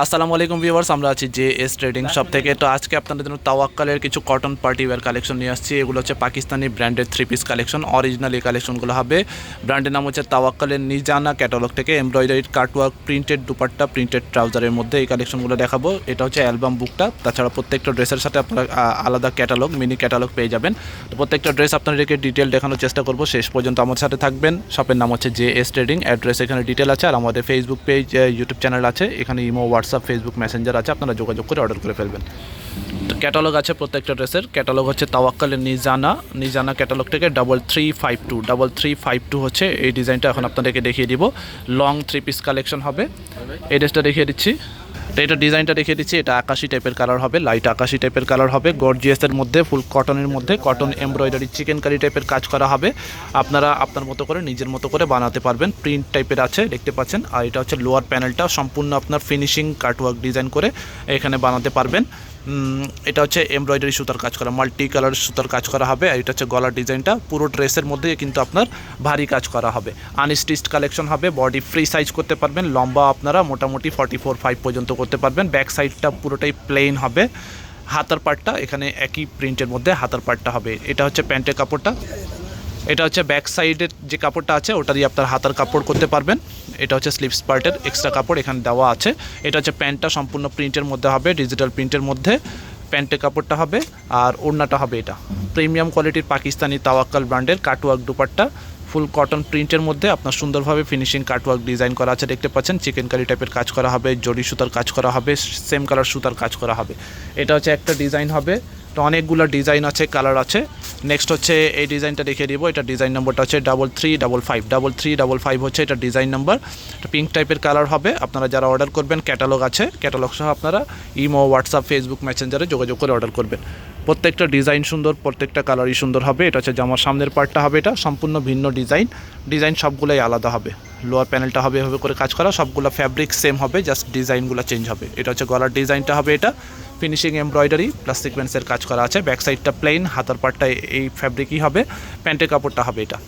আসসালামু আলাইকুম ভিউয়ার্স, আমরা আছি জে এস ট্রেডিং শপ থেকে। তো আজকে আপনাদের জন্য তাওয়াক্কালের কিছু কটন পার্টি ওয়্যার কালেকশন নিয়ে আসছি। এগুলো হচ্ছে পাকিস্তানি ব্র্যান্ডের থ্রি পিস কালেকশন অরিজিনাল এই কালেকশনগুলো হবে। ব্র্যান্ডের নাম হচ্ছে তাওয়াক্কালের নিজানা ক্যাটালগ থেকে embroidered cutwork printed dupatta printed ট্রাউজারের মধ্যে এই কালেকশনগুলো দেখাবো। এটা হচ্ছে অ্যালবাম বুকটা তাছাড়া প্রত্যেকটা ড্রেসের সাথে আপনারা আলাদা ক্যাটালগ মিনি ক্যাটালগ পেয়ে যাবেন। তো প্রত্যেকটা ড্রেস আপনাদেরকে ডিটেল দেখানোর চেষ্টা করব। শেষ পর্যন্ত আমার সাথে থাকবেন। শপের নাম হচ্ছে জে এস ট্রেডিং। অ্যাড্রেস এখানে ডিটেল আছে। আর আমাদের ফেসবুক পেজ ইউটিউব চ্যানেল আছে। এখানে ইমো হোয়াটসঅ্যাপ ফেসবুক মেসেঞ্জার আছে, আপনারা যোগাযোগ করে অর্ডার করে ফেলবেন। তো ক্যাটালগ আছে প্রত্যেকটা ড্রেসের। ক্যাটালগ হচ্ছে তাওয়াক্কালের নিজানা। নিজানা ক্যাটালগ থেকে double three five two double three five two হচ্ছে এই ডিজাইনটা এখন আপনাদেরকে দেখিয়ে দিব। লং থ্রি পিস কালেকশন হবে। এই ড্রেসটা দেখিয়ে দিচ্ছি। এটা ডিজাইনটা রেখে দিচ্ছি। এটা আকাশি টাইপের কালার হবে লাইট আকাশি টাইপের কালার হবে। গর্জিয়াসের মধ্যে ফুল কটনের মধ্যে কটন এমব্রয়ডারি চিকেন কারি টাইপের কাজ করা হবে। আপনারা আপনার মতো করে, নিজের মতো করে বানাতে পারবেন। প্রিন্ট টাইপের আছে, দেখতে পাচ্ছেন। আর এটা হচ্ছে লোয়ার প্যানেলটা সম্পূর্ণ আপনার ফিনিশিং কাটওয়ার্ক ডিজাইন করে এখানে বানাতে পারবেন। এটা হচ্ছে এমব্রয়ডারি সুতার কাজ করা মাল্টি কালার সুতার কাজ করা হবে। আর এটা হচ্ছে গলার ডিজাইনটা পুরো ড্রেসের মধ্যে কিন্তু আপনার ভারী কাজ করা হবে। আনস্টিচড কালেকশন হবে বডি ফ্রি সাইজ করতে পারবেন। লম্বা আপনারা মোটামুটি ফর্টি ফোর ফাইভ পর্যন্ত করতে পারবেন। ব্যাক সাইডটা পুরোটাই প্লেন হবে। হাতার পার্টটা এখানে একই প্রিন্টের মধ্যে হাতার পার্টটা হবে। এটা হচ্ছে প্যান্টের কাপড়টা। এটা হচ্ছে ব্যাক সাইডের যে কাপড়টা আছে, ওটা দিয়ে আপনার হাতার কাপড় করতে পারবেন। এটা হচ্ছে স্লিপস পার্টের এক্সট্রা কাপড় এখানে দেওয়া আছে। এটা হচ্ছে প্যান্টটা সম্পূর্ণ প্রিন্টের মধ্যে হবে ডিজিটাল প্রিন্টের মধ্যে। প্যান্টের কাপড়টা হবে, আর ওড়নাটা হবে এটা। প্রিমিয়াম কোয়ালিটির পাকিস্তানি তাওয়াক্কাল ব্র্যান্ডের কাটওয়ার্ক দুপাট্টা। ফুল কটন প্রিন্টের মধ্যে আপনার সুন্দরভাবে ফিনিশিং কাটওয়ার্ক ডিজাইন করা আছে, দেখতে পাচ্ছেন চিকেন কারি টাইপের কাজ করা হবে জড়ি সুতার কাজ করা হবে সেম কালার সুতার কাজ করা হবে। এটা হচ্ছে একটা ডিজাইন হবে। তো অনেকগুলো ডিজাইন আছে, কালার আছে। নেক্সট হচ্ছে এই ডিজাইনটা দেখিয়ে দিব, এটা ডিজাইন নাম্বারটা হচ্ছে double three, double five. Double three, double five হচ্ছে এটা ডিজাইন নাম্বার। পিঙ্ক টাইপের কালার হবে, আপনারা যারা অর্ডার করবেন ক্যাটালগ আছে। ক্যাটালগ সহ আপনারা ইমো হোয়াটসঅ্যাপ ফেসবুক মেসেঞ্জারে যোগাযোগ করে অর্ডার করবেন। প্রত্যেকটা ডিজাইন সুন্দর, প্রত্যেকটা কালারই সুন্দর হবে। এটা হচ্ছে জামার সামনের পার্টটা হবে এটা, সম্পূর্ণ ভিন্ন ডিজাইন। ডিজাইন সবগুলোই আলাদা হবে। লোয়ার প্যানেলটা হবে এভাবে করে কাজ করা, সবগুলো ফ্যাব্রিক সেম হবে জাস্ট ডিজাইনগুলো চেঞ্জ হবে। এটা হচ্ছে গলার ডিজাইনটা হবে এটা। ফিনিশিং এমব্রয়ডারি প্লাস সিকোয়েন্সের কাজ করা আছে ব্যাক সাইডটা প্লেন হাতার পার্টটা এই ফ্যাব্রিকই হবে, প্যান্টের কাপড়টা হবে এটা।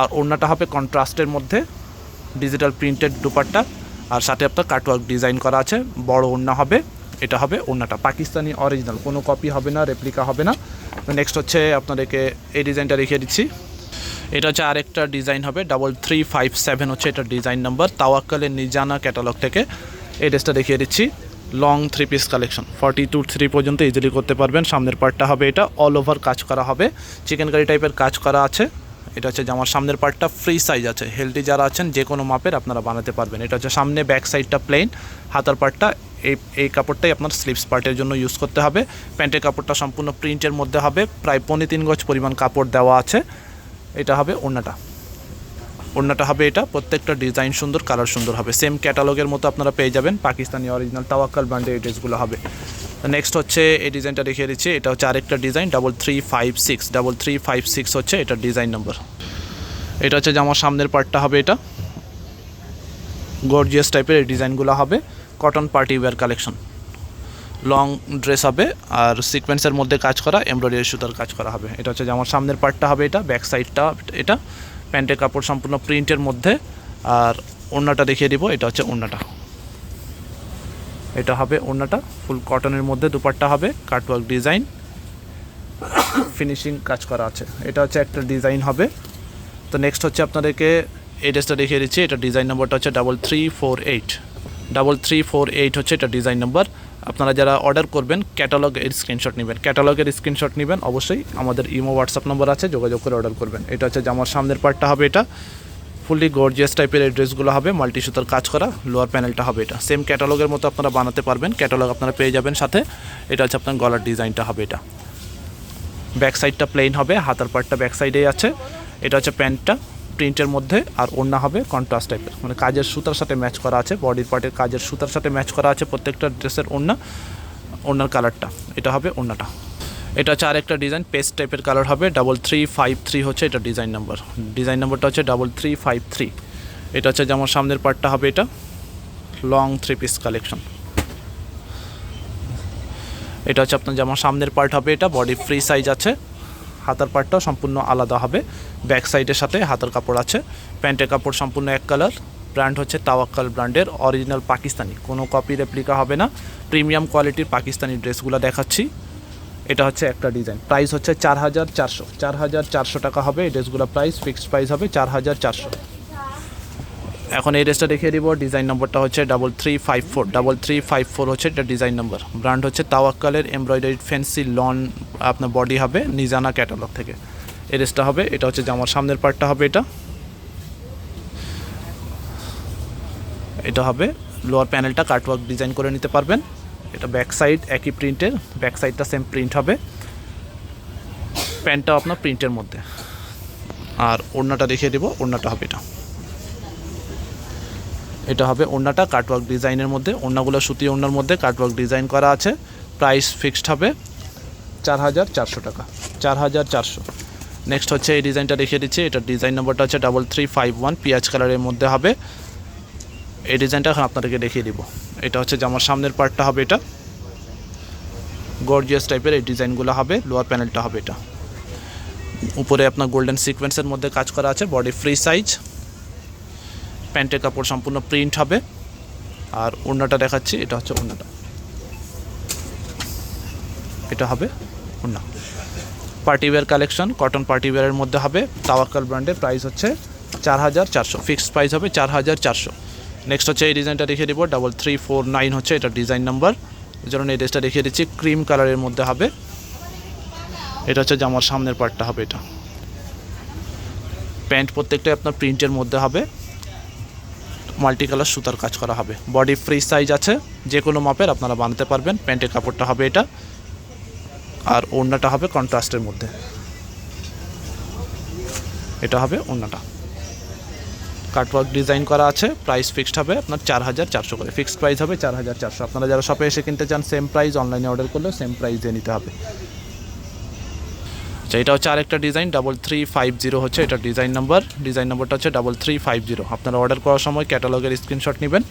আর ওড়নাটা হবে কন্ট্রাস্টের মধ্যে ডিজিটাল প্রিন্টেড দুপাট্টা, আর সাথে আপনার কাটওয়ার্ক ডিজাইন করা আছে, বড় ওড়না হবে, এটা হবে ওড়নাটা। পাকিস্তানি অরিজিনাল কোনো কপি হবে না রেপ্লিকা হবে না। নেক্সট হচ্ছে আপনাদেরকে এই ডিজাইনটা রেখে দিচ্ছি। এটা হচ্ছে আরেকটা ডিজাইন হবে ডাবল থ্রি ফাইভ সেভেন হচ্ছে এটা ডিজাইন নাম্বার তাওয়াক্কালের নিজানা ক্যাটালগ থেকে। এই ড্রেসটা দেখিয়ে দিচ্ছি। Long three piece collection forty two three পর্যন্ত ইজিলি করতে পারবেন। সামনের পার্টটা হবে এটা। অল ওভার কাজ করা হবে। চিকেন কারি টাইপের কাজ করা আছে। এটা হচ্ছে জামার সামনের পার্টটা ফ্রি সাইজ আছে। হেলদি যারা আছেন, যে কোনো মাপের আপনারা বানাতে পারবেন। এটা হচ্ছে সামনে ব্যাক সাইডটা প্লেন হাতার পার্টটা এই এই কাপড়টাই আপনার স্লিপস পার্টের জন্য ইউজ করতে হবে। প্যান্টের কাপড়টা সম্পূর্ণ প্রিন্টের মধ্যে হবে। প্রায় পনেরো তিন গজ পরিমাণ কাপড় দেওয়া আছে। এটা হবে ওড়নাটা। ওড়নাটা হবে এটা। প্রত্যেকটা ডিজাইন সুন্দর, কালার সুন্দর হবে। সেম ক্যাটালগের মতো আপনারা পেয়ে যাবেন। পাকিস্তানি অরিজিনাল তাওয়াক্কাল ব্র্যান্ডের এই ড্রেসগুলো হবে। নেক্সট হচ্ছে এই ডিজাইনটা দেখিয়ে দিচ্ছি। এটা হচ্ছে আরেকটা design double three five six double three five six হচ্ছে এটা ডিজাইন নম্বর এটা হচ্ছে জামার সামনের পার্টটা হবে এটা। গর্জিয়াস টাইপের এই ডিজাইনগুলো হবে। Cotton party wear collection long dress হবে আর সিকোয়েন্সের মধ্যে কাজ করা এমব্রয়ডারি সুতার কাজ করা হবে। এটা হচ্ছে জামার সামনের পার্টটা হবে এটা ব্যাক সাইডটা এটা। প্যান্টের কাপড় সম্পূর্ণ প্রিন্টের মধ্যে। আর ওড়নাটা দেখিয়ে দিব, এটা হচ্ছে ওড়নাটা। এটা হবে ওড়নাটা, ফুল কটনের মধ্যে দুপাট্টা হবে, কাটওয়ার্ক ডিজাইন। ফিনিশিং কাজ করা আছে। এটা হচ্ছে একটা ডিজাইন হবে। তো নেক্সট হচ্ছে আপনাদেরকে এই ড্রেসটা দেখিয়ে দিচ্ছি। এটা ডিজাইন নম্বরটা হচ্ছে double three four eight double three four eight হচ্ছে এটা ডিজাইন নাম্বার আপনারা যারা অর্ডার করবেন ক্যাটালগের স্ক্রিনশট নেবেন। ক্যাটালগের স্ক্রিনশট নেবেন, অবশ্যই আমাদের ইমো হোয়াটসঅ্যাপ নম্বর আছে, যোগাযোগ করে অর্ডার করবেন। এটা হচ্ছে জামার সামনের পার্টটা হবে এটা। ফুললি গর্জিয়াস টাইপের এই ড্রেসগুলো হবে মাল্টি সুতার কাজ করা লোয়ার প্যানেলটা হবে এটা। সেম ক্যাটালগের মতো আপনারা বানাতে পারবেন ক্যাটালগ আপনারা পেয়ে যাবেন সাথে। এটা হচ্ছে আপনার গলার ডিজাইনটা হবে এটা। ব্যাক সাইডটা প্লেন হবে, হাতার পার্টটা ব্যাক সাইডেই আছে। এটা হচ্ছে প্যান্টটা প্রিন্টের মধ্যে আর ওড়না হবে কন্ট্রাস্ট টাইপের মানে কাজের সুতার সাথে ম্যাচ করা আছে বডির পার্টের কাজের সুতার সাথে ম্যাচ করা আছে প্রত্যেকটা ড্রেসের ওড়না, ওড়নার কালারটা এটা হবে ওড়নাটা। এটা হচ্ছে আরেকটা ডিজাইন পেস্ট টাইপের কালার হবে ডাবল থ্রি ফাইভ থ্রি হচ্ছে এটা ডিজাইন নাম্বার ডিজাইন নাম্বারটা হচ্ছে ডাবল থ্রি ফাইভ থ্রি এটা হচ্ছে যেমন সামনের পার্টটা হবে এটা লং থ্রি পিস কালেকশন এটা হচ্ছে আপনার যেমন সামনের পার্ট হবে এটা বডি ফ্রি সাইজ আছে। হাতার পার্টটাও সম্পূর্ণ আলাদা হবে। ব্যাক সাইডের সাথে হাতার কাপড় আছে। প্যান্টের কাপড় সম্পূর্ণ এক কালার ব্র্যান্ড হচ্ছে তাওয়াক্কাল ব্র্যান্ডের অরিজিনাল পাকিস্তানি কোনো কপি রেপ্লিকা হবে না। প্রিমিয়াম কোয়ালিটির পাকিস্তানি ড্রেসগুলো দেখাচ্ছি। এটা হচ্ছে একটা ডিজাইন প্রাইস হচ্ছে চার হাজার চারশো। চার হাজার চারশো টাকা হবে। এই ড্রেসগুলো প্রাইস ফিক্সড প্রাইস হবে চার হাজার চারশো। এখন এই ড্রেসটা দেখিয়ে দিব। ডিজাইন নম্বরটা হচ্ছে double three five four double three five four হচ্ছে এটা ডিজাইন নম্বর ব্র্যান্ড হচ্ছে তাওয়াক্কালের এমব্রয়ডারি ফ্যান্সি লন আপনার বডি হবে নিজানা ক্যাটালগ থেকে। এই ড্রেসটা হবে, এটা হচ্ছে জামার সামনের পার্টটা হবে এটা। এটা হবে লোয়ার প্যানেলটা কাটওয়ার্ক ডিজাইন করে নিতে পারবেন। এটা ব্যাক সাইড একই প্রিন্টের ব্যাক সাইডটা সেম প্রিন্ট হবে। প্যান্টটাও আপনার প্রিন্টের মধ্যে। আর ওড়নাটা দেখিয়ে দেবো, ওড়নাটা হবে এটা। এটা হবে ওড়নাটা কাটওয়ার্ক ডিজাইনের মধ্যে। ওড়নাগুলো সুতি ওড়নার মধ্যে কাটওয়ার্ক ডিজাইন করা আছে। প্রাইস ফিক্সড হবে চার হাজার চারশো টাকা। চার হাজার চারশো। নেক্সট হচ্ছে এই ডিজাইনটা দেখিয়ে দিচ্ছি। এটা ডিজাইন নম্বরটা হচ্ছে ডাবল থ্রি ফাইভ ওয়ান পিঁয়াজ কালারের মধ্যে হবে। এই ডিজাইনটা এখন আপনাদেরকে দেখিয়ে দিব। এটা হচ্ছে জামার সামনের পার্টটা হবে এটা। গর্জিয়াস টাইপের এই ডিজাইনগুলো হবে। লোয়ার প্যানেলটা হবে এটা। উপরে আপনার গোল্ডেন সিকোয়েন্সের মধ্যে কাজ করা আছে। বডি ফ্রি সাইজ প্যান্টের কাপড় সম্পূর্ণ প্রিন্ট হবে। আর ওড়নাটা দেখাচ্ছি, এটা হচ্ছে ওড়নাটা। এটা হবে ওড়না। Party wear collection, cotton party ওয়্যারের মধ্যে হবে। তাওয়াক্কাল ব্র্যান্ডের প্রাইস হচ্ছে চার হাজার চারশো, ফিক্সড প্রাইস হবে চার হাজার চারশো। নেক্সট হচ্ছে এই ডিজাইনটা দেখিয়ে দিব ডাবল থ্রি ফোর নাইন হচ্ছে এটা ডিজাইন নাম্বার এই জন্য এই ড্রেসটা দেখিয়ে দিচ্ছি ক্রিম কালারের মধ্যে হবে। এটা হচ্ছে জামার সামনের পার্টটা হবে এটা। প্যান্ট প্রত্যেকটাই আপনার প্রিন্টের মধ্যে হবে। মাল্টি কালার সুতার কাজ করা হবে। বডি ফ্রি সাইজ আছে যে কোনো মাপের আপনারা বানাতে পারবেন। প্যান্টের কাপড়টা হবে এটা। আর ওড়নাটা হবে কন্ট্রাস্টের মধ্যে। এটা হবে ওড়নাটা। কাটওয়ার্ক ডিজাইন করা আছে প্রাইস ফিক্সড হবে আপনার চার হাজার চারশো করে। ফিক্সড প্রাইস হবে চার হাজার চারশো। আপনারা যারা শপে এসে কিনতে চান সেম প্রাইস অনলাইনে অর্ডার করলেও সেম প্রাইস দিয়ে নিতে হবে। আচ্ছা এটা হচ্ছে আরেকটা design double three five zero হচ্ছে এটা ডিজাইন নাম্বার ডিজাইন নাম্বারটা হচ্ছে ডাবল থ্রি ফাইভ জিরো আপনারা অর্ডার করার সময় ক্যাটালগের স্ক্রিনশট নেবেন।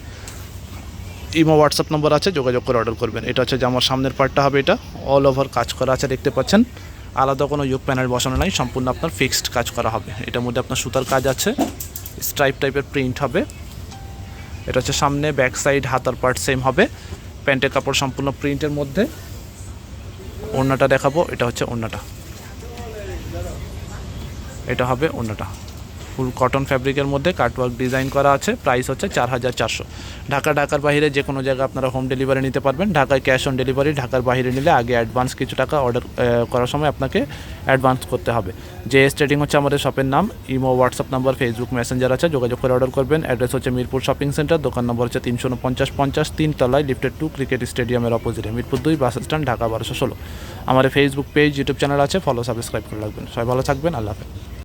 ইমো হোয়াটসঅ্যাপ নম্বর আছে, যোগাযোগ করে অর্ডার করবেন। এটা হচ্ছে জামার সামনের পার্টটা হবে এটা। অল ওভার কাজ করা আছে, দেখতে পাচ্ছেন। আলাদা কোনো ইউক প্যানেল বসানো নাই, সম্পূর্ণ আপনার ফিক্সড কাজ করা হবে। এটার মধ্যে আপনার সুতার কাজ আছে স্ট্রাইপ টাইপের প্রিন্ট হবে। এটা হচ্ছে সামনে ব্যাক সাইড হাতার পার্ট সেম হবে। প্যান্টের কাপড় সম্পূর্ণ প্রিন্টের মধ্যে। ওড়নাটা দেখাবো, এটা হচ্ছে ওড়নাটা। এটা হবে অন্যটা। ফুল কটন ফ্যাব্রিকের মধ্যে কাটওয়ার্ক ডিজাইন করা আছে প্রাইস হচ্ছে চার হাজার চারশো। ঢাকা, ঢাকার বাইরে যে কোনো জায়গায় আপনারা হোম ডেলিভারি নিতে পারবেন। ঢাকায় ক্যাশ অন ডেলিভারি ঢাকার বাইরে নিলে আগে অ্যাডভান্স কিছু টাকা অর্ডার করার সময় আপনাকে অ্যাডভান্স করতে হবে। যে স্টেডিং হচ্ছে আমাদের শপের নাম imo WhatsApp number Facebook Messenger আছে, যোগাযোগ করে অর্ডার করবেন। অ্যাড্রেস হচ্ছে মিরপুর শপিং সেন্টার দোকান নম্বর হচ্ছে তিনশো পঞ্চাশ পঞ্চাশ তিন তলায় লিফটেড টু ক্রিকেট স্টেডিয়ামের অপোজিটে মিরপুর দুই বাস স্ট্যান্ড ঢাকা বারোশো ষোলো। আমাদের ফেসবুক পেজ ইউটিউব চ্যানেল আছে ফলো সাবস্ক্রাইব করে রাখবেন। সবাই ভালো থাকবেন, আল্লাহ হাফেজ।